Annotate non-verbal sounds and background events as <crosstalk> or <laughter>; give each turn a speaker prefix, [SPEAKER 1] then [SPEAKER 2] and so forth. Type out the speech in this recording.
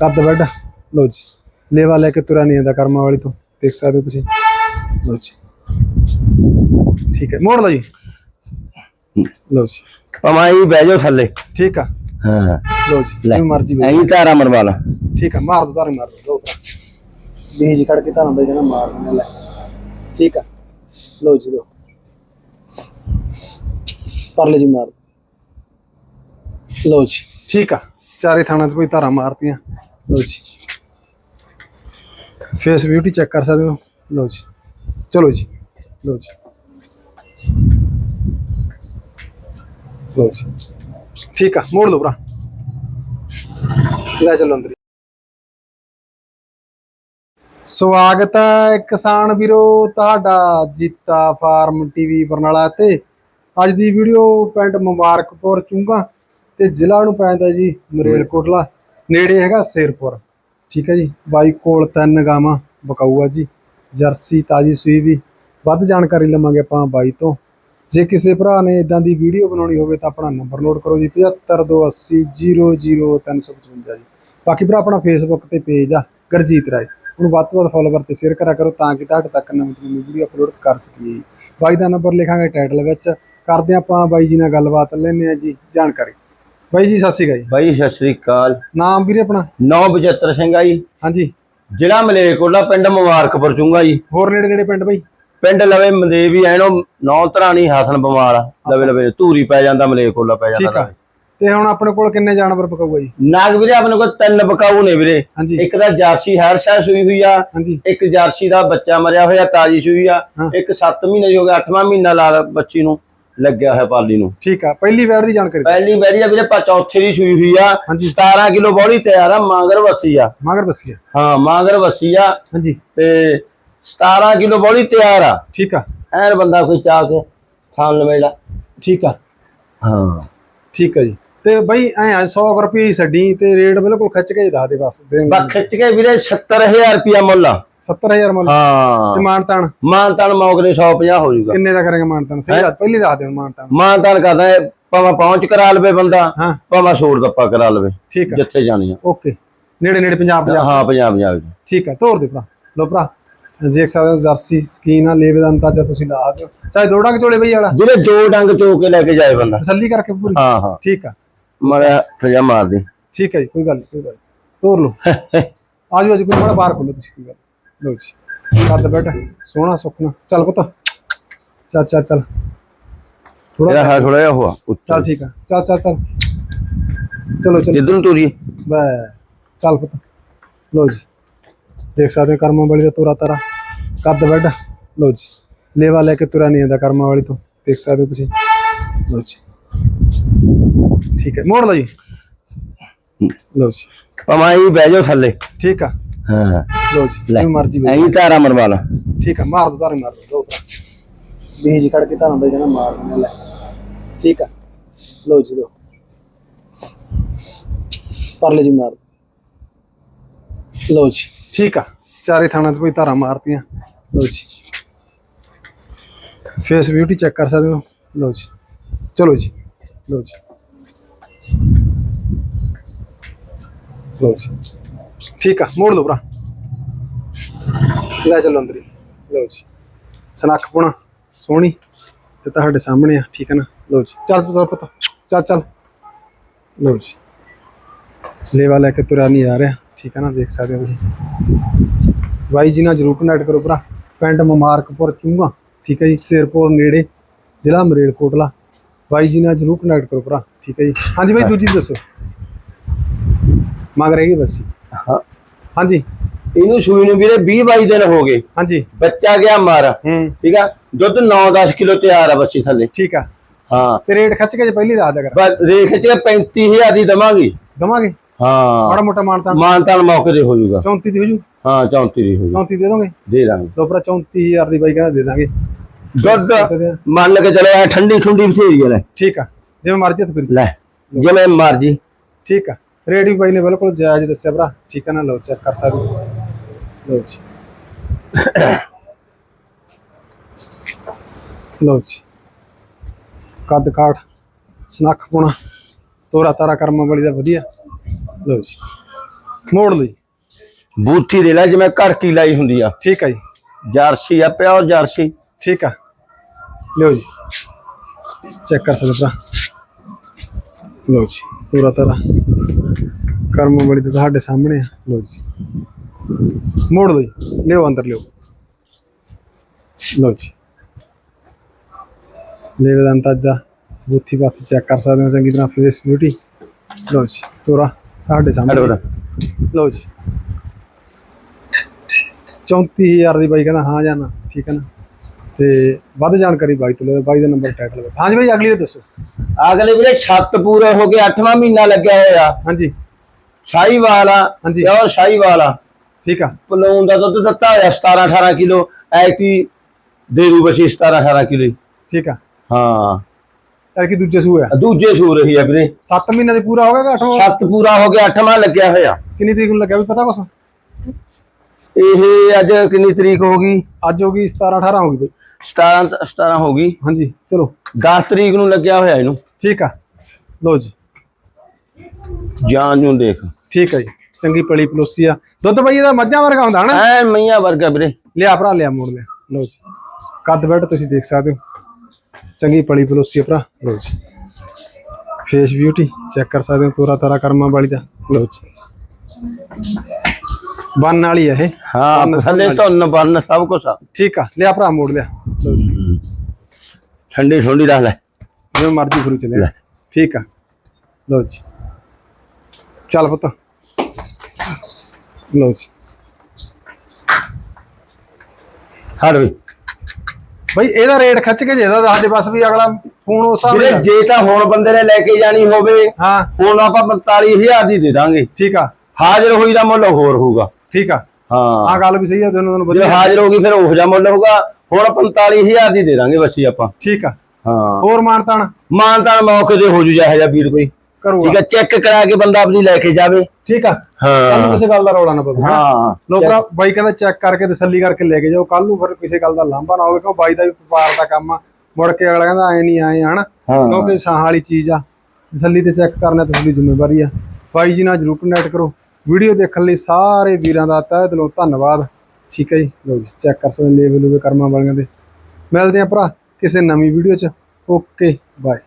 [SPEAKER 1] ਕੱਦ ਬੈੱਡ ਲਓ ਜੀ ਲੇਵਾ ਲੈ ਕੇ ਤੁਰਿਆ ਨਹੀਂ ਕਰਮਾਂ ਵਾਲੀ ਤੋਂ। ਦੇਖ ਸਕਦੇ ਹੋ ਤੁਸੀਂ। ਲਓ ਜੀ। ਠੀਕ ਹੈ ਮੋੜ ਲਓ ਜੀ। ਲਓ ਜੀ।
[SPEAKER 2] ਪਮਾਈ ਬਹਿ ਜਾਓ ਥੱਲੇ।
[SPEAKER 1] ਠੀਕ ਆ।
[SPEAKER 2] ਹਾਂ।
[SPEAKER 1] ਲਓ ਜੀ
[SPEAKER 2] ਲੈ
[SPEAKER 1] ਜਿਵੇਂ ਮਰਜ਼ੀ ਬਹਿ
[SPEAKER 2] ਐਂ ਧਾਰਾ ਮਰਵਾ ਲਾ।
[SPEAKER 1] ਠੀਕ ਆ ਮਾਰ ਦੋ ਤਾਰੇ ਮਾਰ ਦੋ ਬੀਜ ਖੜ ਕੇ ਤੁਹਾਨੂੰ ਦੇ ਜਣਾ ਮਾਰ ਦਿੰਦੇ ਲੈ। ਠੀਕ ਆ। ਲਓ ਜੀ ਲਓ। ਪਰਲੇ ਜੀ ਮਾਰ। ਲਓ ਜੀ ਠੀਕ ਆ। ਚਾਰੇ ਥਾਣਾ 'ਚ ਕੋਈ ਧਾਰਾ ਮਾਰਤੀਆਂ। ਲਓ ਜੀ। ਫੇਸ ਬਿਊਟੀ ਚੈੱਕ ਕਰ ਸਕਦੇ ਹੋ? ਲਓ ਜੀ। ਚਲੋ ਜੀ। ਲਓ ਜੀ। ਲਓ ਜੀ। ਠੀਕ ਆ, ਮੋੜ ਲਓ ਭਰਾ। ਲੈ ਚੱਲੋ ਅੰਦਰ। ਸਵਾਗਤ ਹੈ ਕਿਸਾਨ ਵੀਰੋ, ਤੁਹਾਡਾ ਜੀਤਾ ਫਾਰਮ ਟੀਵੀ ਬਰਨਾਲਾ ਤੇ। ਅੱਜ ਦੀ ਵੀਡੀਓ ਪਿੰਡ ਮੁਬਾਰਕਪੁਰ ਚੁੰਗਾ। ਤੇ ਜ਼ਿਲ੍ਹਾ ਨੂੰ ਪੈਂਦਾ ਜੀ ਮਰੇਲਕੋਟਲਾ ਨੇੜੇ ਹੈਗਾ ਸ਼ੇਰਪੁਰ। ਠੀਕ ਹੈ ਜੀ? ਬਾਈ ਕੋਲ ਤਿੰਨ ਗਾਵਾਂ ਬਕਾਊਆ ਜੀ। ਜਰਸੀ ਤਾਜੀ ਸੂਈ ਵੀ। ਵੱਧ ਜਾਣਕਾਰੀ ਲਵਾਂਗੇ ਆਪਾਂ ਬਾਈ ਤੋਂ। ਜੇ ਕਿਸੇ ਭਰਾ ਨੇ ਇਦਾਂ ਦੀ ਵੀਡੀਓ ਬਣਾਉਣੀ ਹੋਵੇ ਤਾਂ ਆਪਣਾ ਨੰਬਰ ਨੋਟ ਕਰੋ ਜੀ 7528000355 ਜੀ। ਬਾਕੀ ਭਰਾ ਆਪਣਾ ਫੇਸਬੁੱਕ ਤੇ ਪੇਜ ਆ ਗਰਜੀਤ ਰਾਏ। ਉਹਨੂੰ ਵੱਧ ਤੋਂ ਵੱਧ ਫੋਲੋਵਰ ਤੇ ਸ਼ੇਅਰ ਕਰਿਆ ਕਰੋ ਤਾਂ ਕਿ ਤੁਹਾਡੇ ਤੱਕ ਨਵੀਂ ਤੋਂ ਨਵੀਂ ਵੀਡੀਓ ਅਪਲੋਡ ਕਰ ਸਕੀਏ। ਬਾਈ ਦਾ ਨੰਬਰ ਲਿਖਾਂਗੇ ਟਾਈਟਲ ਵਿੱਚ। ਕਰਦੇ ਆਪਾਂ ਬਾਈ ਜੀ ਨਾਲ ਗੱਲਬਾਤ ਲੈਂਦੇ ਆ ਜੀ ਜਾਣਕਾਰੀ। ਬਾਈ ਜੀ ਸਤਿ ਸ਼੍ਰੀ ਅਕਾਲ ਜੀ।
[SPEAKER 2] ਬਾਈ ਸਤਿ ਸ੍ਰੀ ਅਕਾਲ।
[SPEAKER 1] ਨਾਮ ਵੀਰੇ ਆਪਣਾ?
[SPEAKER 2] 975 ਸਿੰਘ ਆ ਜੀ।
[SPEAKER 1] ਹਾਂਜੀ।
[SPEAKER 2] ਜ਼ਿਲ੍ਹਾ ਮਲੇਰਕੋਟਲਾ ਪਿੰਡ ਮੁਬਾਰਕਪੁਰ ਚੁੰਗਾ ਜੀ।
[SPEAKER 1] ਹੋਰ ਨੇੜੇ ਨੇੜੇ ਪਿੰਡ ਬਾਈ?
[SPEAKER 2] ਪਿੰਡ ਲਵੇ ਮਲੇਵੀ ਐਨੋ ਨੌ ਧਰਾਣੀ ਹਾਸਨ ਬਿਮਾਰ ਆ। ਲਵੇ ਲਵੇ ਧੂਰੀ ਪੈ ਜਾਂਦਾ ਮਲੇਰਕੋਟਲਾ ਪੈ
[SPEAKER 1] ਠੀਕ ਆ।
[SPEAKER 2] ਜਾਂਦਾ
[SPEAKER 1] ਤੇ ਹੁਣ ਆਪਣੇ ਕੋਲ ਕਿੰਨੇ ਜਾਨਵਰ ਪਕਾਊਗਾ ਜੀ?
[SPEAKER 2] ਨਾਗ ਵੀਰੇ ਆਪਣੇ ਕੋਲ ਤਿੰਨ ਬਕਾਊ ਨੇ ਵੀਰੇ। ਇੱਕ ਤਾਂ ਜਰਸੀ ਹਰਸ਼ਾ ਸੂਈ ਹੋਈ ਆ। ਇੱਕ ਜਰਸੀ ਦਾ ਬੱਚਾ ਮਰਿਆ ਹੋਇਆ ਤਾਜੀ ਸੂਈ ਆ। ਇੱਕ 7 ਮਹੀਨੇ ਦੀ ਹੋ ਗਿਆ 8ਵਾਂ ਮਹੀਨਾ ਲਾ ਬੱਚੀ ਨੂੰ। ਲੱਗਿਆ ਹੋਇਆ ਪਾਲੀ ਨੂੰ।
[SPEAKER 1] ਠੀਕ ਆ ਪਹਿਲੀ ਵੈੜ ਦੀ ਜਾਣਕਾਰੀ।
[SPEAKER 2] ਪਹਿਲੀ ਵਾਰੀ ਆ ਵੀਰੇ ਪਾ ਚੌਥੀ ਦੀ ਸੂਈ ਹੋਈ ਆ।
[SPEAKER 1] ਹਾਂਜੀ।
[SPEAKER 2] 17 ਕਿਲੋ ਬੋਲੀ ਤਿਆਰ ਆ ਮਾਂਗਰ ਵਸੀ ਆ।
[SPEAKER 1] ਮਗਰ ਬਸੀਆ
[SPEAKER 2] ਹਾਂ ਮਾਂਗਰ ਵਸੀ ਆ।
[SPEAKER 1] ਹਾਂਜੀ।
[SPEAKER 2] ਤੇ 17 ਕਿਲੋ ਬੋਲੀ ਤਿਆਰ ਆ।
[SPEAKER 1] ਠੀਕ ਆ।
[SPEAKER 2] ਐਨ ਬੰਦਾ ਕੋਈ ਚਾਹ ਕੇ ਥਾਂ ਲਵੇੜਾ
[SPEAKER 1] ਠੀਕ ਆ।
[SPEAKER 2] ਹਾਂ।
[SPEAKER 1] ਠੀਕ ਆ ਜੀ। ਤੇ ਬਈ ਐ 100 ਰੁਪਏ ਛੱਡੀ ਤੇ ਰੇਟ ਬਿਲਕੁਲ ਖਿੱਚ ਕੇ ਹੀ ਦੱਸ ਦੇ ਬਸ।
[SPEAKER 2] ਬਾ ਖਿੱਚ ਕੇ ਵੀਰੇ 70000 ਰੁਪਿਆ ਮੁੱਲ ਆ।
[SPEAKER 1] 70000 ਮੁੱਲ। ਤੇ
[SPEAKER 2] ਹਾਂ
[SPEAKER 1] ਮਾਨਤਾਨ
[SPEAKER 2] ਮਾਨ ਤਾਨ ਮੌਕਦੇ 150 ਹੋ ਜਾਊਗਾ।
[SPEAKER 1] ਕਿੰਨੇ ਦਾ ਕਰੇਗਾ ਮਾਨਤਾਨ? ਸਹੀ ਦੱਸ ਪਹਿਲੀ ਦੱਸ ਦਿਓ ਮਾਨਤਾਨ।
[SPEAKER 2] ਮਾਨ ਤਾਨ ਕਰਦਾ ਹੈ, ਭਾਵੇਂ ਪਹੁੰਚ ਕਰਾ ਲਵੇ ਬੰਦਾ
[SPEAKER 1] ਹਾਂ।
[SPEAKER 2] ਭਾਵੇਂ ਛੋੜ ਦੱਪਾ ਕਰਾ ਲਵੇ
[SPEAKER 1] ਠੀਕ ਆ।
[SPEAKER 2] ਜਿੱਥੇ ਜਾਣੀ ਆ।
[SPEAKER 1] ਓਕੇ। ਨੇੜੇ ਨੇੜੇ ਪੰਜਾਬ ਪੰਜਾਬ।
[SPEAKER 2] ਹਾਂ ਪੰਜਾਬ ਪੰਜਾਬ।
[SPEAKER 1] ਠੀਕ ਆ ਤੋਰ ਦੇ ਭਰਾ। ਲੋ ਭਰਾ ਦੇਖ ਸਕਦੇ ਹੋ ਜਰਸੀ ਸਕੀਨ ਆ ਲੇਵੇ ਦਾ ਅੰਦਾਜ਼ਾ ਤੁਸੀਂ ਲਾ ਦਿਓ। ਚਾਹੇ ਦੋ ਡੰਗ ਝੋਲੇ ਬਈ ਵਾਲਾ।
[SPEAKER 2] ਜਿਹੜੇ ਜੋ ਡੰਗ ਚੋ ਕੇ ਲੈ ਕੇ ਜਾਏ ਬੰਦਾ।
[SPEAKER 1] ਤਸੱਲੀ ਕਰਕੇ ਪੂਰੀ।
[SPEAKER 2] ਹਾਂ ਹਾਂ।
[SPEAKER 1] ਠੀਕ ਆ।
[SPEAKER 2] ਮਰਿਆ ਸਜਾ ਮਾਰ ਦੇ।
[SPEAKER 1] ਠੀਕ ਹੈ ਜੀ ਕੋਈ ਗੱਲ ਕੋਈ ਗੱਲ। ਤੋਰ ਲਓ। <laughs> ਆਜੋ ਅੱਜ ਕੋਈ ਬੜਾ ਬਾਹਰ ਖੋਲੋ ਤੁਸੀਂ ਕੋਈ ਗੱਲ ਲਓ ਜੀ। ਕੱਦ ਬੈਠ। ਸੋਹਣਾ ਸੁਖਣਾ ਚੱਲ ਪੁੱਤ। ਚੱਲ ਚੱਲ ਚੱਲ। ਥੋੜਾ
[SPEAKER 2] ਇਹਦਾ ਥੋੜਾ ਜਿਹਾ ਹੋਆ ਉੱਚਾ
[SPEAKER 1] ਚੱਲ ਠੀਕ ਆ। ਚੱਲ ਚੱਲ ਚੱਲ। ਚਲੋ ਚਲੋ।
[SPEAKER 2] ਜਿੱਦਨ ਨੂੰ ਤੁਰੀ
[SPEAKER 1] ਬੈ। ਚੱਲ ਪੁੱਤ। ਲਓ ਜੀ। ਦੇਖ ਸਕਦੇ ਕਰਮਾਂ ਵਾਲੀ ਦਾ ਤੋਰਾ ਤਾਰਾ। ਕੱਦ ਬੈੱਡ ਲਓ ਜੀ। ਲੇਵਾ ਲੈ ਕੇ ਤੁਰਿਆ ਨਹੀਂ ਆਂਦਾ ਕਰਮਾਂ ਵਾਲੀ ਤੋਂ। ਦੇਖ ਸਕਦੇ ਤੁਸੀਂ। ਲਓ ਜੀ। ਠੀਕ ਹੈ। ਮੋੜ ਲਓ ਜੀ। ਲਓ ਜੀ।
[SPEAKER 2] ਪਮਾਈ ਬਹਿ ਜਾਓ ਥੱਲੇ।
[SPEAKER 1] ਠੀਕ ਆ।
[SPEAKER 2] ਹਾਂ
[SPEAKER 1] ਲਓ ਜੀ
[SPEAKER 2] ਲੈ
[SPEAKER 1] ਜਿਵੇਂ ਮਰਜ਼ੀ ਬਹਿ
[SPEAKER 2] ਐਂ ਧਾਰਾ ਮਰਵਾ ਲਾ
[SPEAKER 1] ਠੀਕ ਆ ਮਾਰ ਦੋ ਤਾਰੇ ਮਾਰ ਦੋ ਦੋ ਬੀਜ ਖੜ ਕੇ ਤੁਹਾਨੂੰ ਦੇ ਜਣਾ ਮਾਰ ਦਿੰਦੇ ਲੈ ਠੀਕ ਆ ਲਓ ਜੀ ਲਓ ਪਰਲੇ ਜੀ ਮਾਰ ਦਿਓ। ਲਓ ਜੀ ਠੀਕ ਆ ਚਾਰੇ ਥਾਣਾ 'ਚ ਕੋਈ ਧਾਰਾ ਮਾਰਤੀਆਂ ਲਓ ਜੀ ਠੀਕ ਆ, ਮੋੜ ਲਓ ਭਰਾ। ਲੈ ਚੱਲੋ ਅੰਦਰ ਲਓ ਜੀ। ਸਨੱਖ ਪੁਣਾ, ਸੋਹਣੀ। ਤੇ ਤੁਹਾਡੇ ਸਾਹਮਣੇ ਆ, ਠੀਕ ਹੈ ਨਾ? ਲਓ ਜੀ। ਚੱਲ ਪੁੱਤ ਪੁੱਤ। ਚੱਲ ਚੱਲ। ਲਓ ਜੀ। ਲੇਵਾ ਲੈ ਕੇ ਤੁਰਿਆ ਨਹੀਂ ਆ ਰਿਹਾ, ਠੀਕ ਹੈ ਨਾ? ਦੇਖ ਸਕਦੇ ਹੋ ਤੁਸੀਂ। ਬਾਈ ਜੀ ਨਾਲ ਜਰੂਰ ਕਨੈਕਟ ਕਰੋ ਭਰਾ। ਪਿੰਡ ਮੁਬਾਰਕਪੁਰ, ਚੂੰਗਾ। ਠੀਕ ਹੈ ਜੀ, ਸ਼ੇਰਪੁਰ ਨੇੜੇ, ਜ਼ਿਲ੍ਹਾ ਮਰੇਲਕੋਟਲਾ। ਬਾਈ ਜੀ ਨਾਲ ਜਰੂਰ ਕਨੈਕਟ ਕਰੋ ਭਰਾ। ਠੀਕ ਹੈ ਜੀ। ਹਾਂਜੀ ਬਾਈ, ਦੂਜੀ ਦੱਸੋ। ਮੰਗ ਰਹੇਗੀ ਬੱਸੀ
[SPEAKER 2] ਹਾਂ।
[SPEAKER 1] ਹਾਂਜੀ।
[SPEAKER 2] ਇਹਨੂੰ ਸੂਈ ਨੂੰ ਵੀਰੇ 20 22 ਦਿਨ ਹੋ ਗਏ।
[SPEAKER 1] ਹਾਂਜੀ।
[SPEAKER 2] ਬੱਚਾ ਗਿਆ ਮਰ। ਠੀਕ ਆ? ਦੁੱਧ 9-10 ਕਿਲੋ ਤਿਆਰ ਆ ਬੱਚੀ ਥੱਲੇ।
[SPEAKER 1] ਠੀਕ ਆ।
[SPEAKER 2] ਹਾਂ।
[SPEAKER 1] ਤੇ ਰੇਟ ਖੱਚ ਕੇ ਜੇ ਪਹਿਲੀ ਦੱਸ ਦਿਆ ਕਰ।
[SPEAKER 2] ਬਸ ਰੇਖ ਚ 35000 ਦੀ ਦਵਾਂਗੀ।
[SPEAKER 1] ਦਵਾਂਗੇ?
[SPEAKER 2] ਹਾਂ।
[SPEAKER 1] ਮਾੜਾ ਮੋਟਾ ਮਾਨਤਾ
[SPEAKER 2] ਮਾਨਤਾਨ ਮੌਕੇ ਤੇ ਹੋ ਜਾਊਗਾ।
[SPEAKER 1] 34 ਦੀ ਹੋ ਜੂ?
[SPEAKER 2] ਹਾਂ 34 ਦੀ ਹੋ ਜਾਊ
[SPEAKER 1] 34 ਦੇ ਦੋਗੇ?
[SPEAKER 2] ਦੇ ਦਾਂਗੇ।
[SPEAKER 1] ਲੋ ਭਰਾ 34000 ਦੀ ਬਾਈ ਕਹਿੰਦਾ ਦੇ ਦਾਂਗੇ।
[SPEAKER 2] ਦੁੱਧ
[SPEAKER 1] ਆ।
[SPEAKER 2] ਮੰਨ ਕੇ ਚਲੋ ਐ ਠੰਡੀ ਠੁੰਡੀ ਬਥੇਰੀ ਆ ਲੈ।
[SPEAKER 1] ਠੀਕ ਆ। ਜਿਵੇਂ ਮਰਜ਼ੀ ਤੇ ਫਿਰ।
[SPEAKER 2] ਲੈ ਜਿਵੇਂ ਮਰਜ਼ੀ।
[SPEAKER 1] ਠੀਕ ਆ। ਰੇਟ ਵੀ ਬਾਈ ਨੇ ਬਿਲਕੁਲ ਜਾਇਜ਼ ਦੱਸਿਆ ਭਰਾ। ਠੀਕ ਆ ਨਾ? ਲਓ ਚੈੱਕ ਕਰ ਸਕਦੇ ਹੋ। ਲਓ ਜੀ। ਲਓ ਜੀ। ਕੱਦ ਕਾਠ ਸਨੱਖ ਪੁਣਾ ਤੋਰਾ ਤਾਰਾ ਕਰਮਾਂ ਵਾਲੀ ਦਾ ਵਧੀਆ। ਲਓ ਜੀ। ਮੋੜ ਲਈ।
[SPEAKER 2] ਬੂਥੀ ਦੇ ਲੈ ਜਿਵੇਂ ਘੜਕੀ ਲਾਈ ਹੁੰਦੀ ਆ।
[SPEAKER 1] ਠੀਕ ਆ ਜੀ।
[SPEAKER 2] ਜਰਸੀ ਆ ਪਿਓਰ ਜਰਸੀ।
[SPEAKER 1] ਠੀਕ ਆ। ਲਿਓ ਜੀ। ਚੈੱਕ ਕਰ ਸਕਦੇ ਭਰਾ। ਲਓ ਜੀ। ਪੂਰਾ ਤਰ੍ਹਾਂ ਕਰਮ ਵਾਲੀ ਤਾਂ ਤੁਹਾਡੇ ਸਾਹਮਣੇ ਆ। ਲਓ ਜੀ। ਮੋੜ ਲਓ ਜੀ। ਲਿਓ ਅੰਦਰ ਲਿਓ ਲਓ ਜੀ। ਲੈ ਵੇ ਅੰਤਾਜਾ ਬੁੱਥੀ ਬਾਤ ਚੈੱਕ ਕਰ ਸਕਦੇ ਹੋ ਚੰਗੀ ਤਰ੍ਹਾਂ ਫੇਸ ਬਿਊਟੀ ਲਓ ਜੀ ਪੂਰਾ ਤੁਹਾਡੇ ਸਾਹਮਣੇ। ਲਓ ਜੀ। 34000 ਦੀ ਬਾਈ ਕਹਿੰਦਾ ਹਾਂ ਜਾਂ ਨਾ ਠੀਕ ਹੈ ਨਾ? ਤੇ ਵੱਧ ਜਾਣਕਾਰੀ ਬਾਈ ਤੋਂ ਲਓ ਬਾਈ ਦਾ ਨੰਬਰ ਟਾਈਟਲ ਵਿੱਚ ਹਾਂਜੀ ਬਾਈ ਅਗਲੀ ਦਾ ਦੱਸੋ।
[SPEAKER 2] ਅਗਲੇ ਵੀਰੇ ਛੱਤ ਪੂਰੇ ਹੋ ਕੇ 8ਵਾਂ ਮਹੀਨਾ ਲੱਗਿਆ ਹੋਇਆ।
[SPEAKER 1] ਹਾਂਜੀ।
[SPEAKER 2] ਸ਼ਾਹੀਵਾਲ ਆ
[SPEAKER 1] ਹਾਂਜੀ।
[SPEAKER 2] ਪਿਓਰ ਸ਼ਾਹੀਵਾਲ ਆ।
[SPEAKER 1] ਠੀਕ ਆ।
[SPEAKER 2] ਪਲੂਨ ਦਾ ਦੁੱਧ ਦਿੱਤਾ ਹੋਇਆ 17 18 ਕਿਲੋ ਐਤੀ ਦੇ ਦੂ ਬਸੀ 17 18 ਕਿਲੋ ਹੀ।
[SPEAKER 1] ਠੀਕ ਆ।
[SPEAKER 2] ਹਾਂ।
[SPEAKER 1] ਕੀ ਦੂਜੇ ਸੂਏ ਆ।
[SPEAKER 2] ਦੂਜੇ ਸੂ ਰਹੀ ਆ ਵੀਰੇ।
[SPEAKER 1] 7 ਮਹੀਨੇ ਦੇ ਪੂਰਾ ਹੋ ਗਿਆ 8ਵਾਂ
[SPEAKER 2] ਛੱਤ ਪੂਰਾ ਹੋ ਕੇ 8ਵਾਂ ਲੱਗਿਆ ਹੋਇਆ।
[SPEAKER 1] ਕਿੰਨੀ ਤਰੀਕ ਨੂੰ ਲੱਗਿਆ ਵੀ ਪਤਾ ਕੁਛ?
[SPEAKER 2] ਇਹ ਅੱਜ ਕਿੰਨੀ ਤਰੀਕ ਹੋ ਗਈ?
[SPEAKER 1] ਅੱਜ ਹੋ ਗਈ 17 18 ਹੋ ਗਈ ਬਾਈ।
[SPEAKER 2] 17 17 ਹੋ ਗਈ।
[SPEAKER 1] ਹਾਂਜੀ ਚਲੋ।
[SPEAKER 2] 10 ਤਰੀਕ ਨੂੰ ਲੱਗਿਆ ਹੋਇਆ ਇਹਨੂੰ।
[SPEAKER 1] ਠੀਕ ਆ। ਲਓ ਜੀ।
[SPEAKER 2] ਜਾਨ ਨੂੰ ਦੇਖ।
[SPEAKER 1] ਠੀਕ ਆ ਜੀ ਚੰਗੀ ਪਲੀ ਪਲੋਸੀ ਆ। ਦੁੱਧ ਬਾਈ ਇਹਦਾ ਮੱਝਾਂ ਵਰਗਾ ਹੁੰਦਾ ਹਨਾ?
[SPEAKER 2] ਐ ਮਈਆਂ ਵਰਗਾ ਵੀਰੇ।
[SPEAKER 1] ਲਿਆ ਭਰਾ ਲਿਆ ਮੋੜ ਲਿਆ। ਲਓ ਜੀ ਕੱਦ ਬੈਠ ਤੁਸੀਂ ਦੇਖ ਸਕਦੇ ਹੋ। ਚੰਗੀ ਪਲੀ ਪਲੋਸੀ ਆ ਭਰਾ। ਲਓ ਜੀ ਫੇਸ ਬਿਊਟੀ ਚੈੱਕ ਕਰ ਸਕਦੇ ਹੋ ਪੂਰਾ ਤਾਰਾ ਕਰਮਾਂ ਵਾਲੀ ਦਾ। ਲਓ ਜੀ ਬੰਨ ਵਾਲੀ ਆ ਇਹ।
[SPEAKER 2] ਹਾਂ ਥੱਲੇ ਧੁੰਨ ਬੰਨ ਸਭ ਕੁਝ ਆ।
[SPEAKER 1] ਠੀਕ ਆ ਲਿਆ ਭਰਾ ਮੋੜ ਲਿਆ। ਲਓ ਜੀ
[SPEAKER 2] ਠੰਡੀ ਠੰਡੀ ਰੱਖ ਲੈ।
[SPEAKER 1] ਜਿਵੇਂ ਮਰਜ਼ੀ ਫਰੂ ਚਲੇ
[SPEAKER 2] ਲੈ।
[SPEAKER 1] ਠੀਕ ਆ। ਲਓ ਜੀ ਚੱਲ ਪੁੱਤ। ਲਓ ਜੀ।
[SPEAKER 2] ਹੜ ਵੀ।
[SPEAKER 1] ਬਈ ਇਹਦਾ ਰੇਟ ਖੱਚ ਕੇ ਜੇ ਇਹਦਾ ਦੱਸ ਦੇ ਬਸ ਵੀ ਅਗਲਾ ਫੋਨ ਉਸ
[SPEAKER 2] ਵੀਰੇ ਜੇ ਤਾਂ ਹੁਣ ਬੰਦੇ ਨੇ ਲੈ ਕੇ ਜਾਣੀ ਹੋਵੇ
[SPEAKER 1] ਹਾਂ।
[SPEAKER 2] ਹੁਣ ਆਪਾਂ 45000 ਦੀ ਦੇ ਦਾਂਗੇ।
[SPEAKER 1] ਠੀਕ ਆ।
[SPEAKER 2] ਹਾਜ਼ਰ ਹੋਈ ਦਾ ਮੁੱਲ ਹੋਰ ਹੋਊਗਾ।
[SPEAKER 1] ਠੀਕ ਆ।
[SPEAKER 2] ਹਾਂ।
[SPEAKER 1] ਆ ਗੱਲ ਵੀ ਸਹੀ ਆ ਤੈਨੂੰ ਤੈਨੂੰ
[SPEAKER 2] ਜੇ
[SPEAKER 1] ਵਧੀਆ
[SPEAKER 2] ਹਾਜ਼ਰ ਹੋ ਗਈ ਫਿਰ ਉਹ ਜਿਹਾ ਮੁੱਲ ਹੋਊਗਾ। ਹੁਣ 45000 ਦੀ ਦੇ ਦਾਂਗੇ ਬੱਸੀ ਆਪਾਂ।
[SPEAKER 1] ਠੀਕ ਆ।
[SPEAKER 2] ਹਾਂ।
[SPEAKER 1] ਹੋਰ ਮਾਨਤਾਨ?
[SPEAKER 2] ਮਾਨਤਾਨ ਮੌਕੇ ਤੇ ਹੋ ਜੂ ਜਾਇ ਜਾ ਵੀਰ ਕੋਈ।
[SPEAKER 1] ਕਰੂਗਾ।
[SPEAKER 2] ਠੀਕ ਹੈ ਚੈੱਕ ਕਰਾ ਕੇ ਬੰਦਾ ਆਪਣੀ ਲੈ ਕੇ ਜਾਵੇ।
[SPEAKER 1] ਠੀਕ ਆ। ਕੱਲ ਨੂੰ
[SPEAKER 2] ਹਾਂ
[SPEAKER 1] ਕਿਸੇ ਗੱਲ ਦਾ ਰੌਲਾ ਨਾ ਪਵੇ ਹੈਂ?
[SPEAKER 2] ਹਾਂ
[SPEAKER 1] ਲੋਕਾਂ ਬਾਈ ਕਹਿੰਦਾ ਚੈੱਕ ਕਰਕੇ ਤਸੱਲੀ ਕਰਕੇ ਲੈ ਕੇ ਜਾਓ। ਕੱਲ ਨੂੰ ਫਿਰ ਕਿਸੇ ਗੱਲ ਦਾ ਲਾਂਭਾ ਨਾ ਹੋਵੇ ਕਿਉਂ ਬਾਈ ਦਾ ਵੀ ਵਪਾਰ ਦਾ ਕੰਮ ਆ। ਮੁੜ ਕੇ ਅਗਲਾ ਕਹਿੰਦਾ ਐ ਨਹੀਂ ਆਏ ਹਨਾ?
[SPEAKER 2] ਹਾਂ।
[SPEAKER 1] ਕਿਉਂਕਿ ਸਾਹ ਵਾਲੀ ਚੀਜ਼ ਆ। ਤਸੱਲੀ ਤੇ ਚੈੱਕ ਕਰਨਾ ਤੁਹਾਡੀ ਜ਼ਿੰਮੇਵਾਰੀ ਆ। ਬਾਈ ਜੀ ਨਾਲ ਜਰੂਰ ਕੰਟੈਕਟ ਕਰੋ। ਵੀਡੀਓ ਦੇਖਣ ਲਈ ਸਾਰੇ ਵੀਰਾਂ ਦਾ ਤਹਿ ਦਿਲੋਂ ਧੰਨਵਾਦ। ਠੀਕ ਹੈ ਜੀ। ਚੈੱਕ ਕਰ ਸਕਦੇ ਲੇਵਲ ਲੂਵੇ ਕਰਮਾਂ ਵਾਲੀਆਂ ਦੇ। ਮਿਲਦੇ ਆ ਭਰਾ ਕਿਸੇ ਨਵੀਂ ਵੀਡੀਓ 'ਚ। Okay bye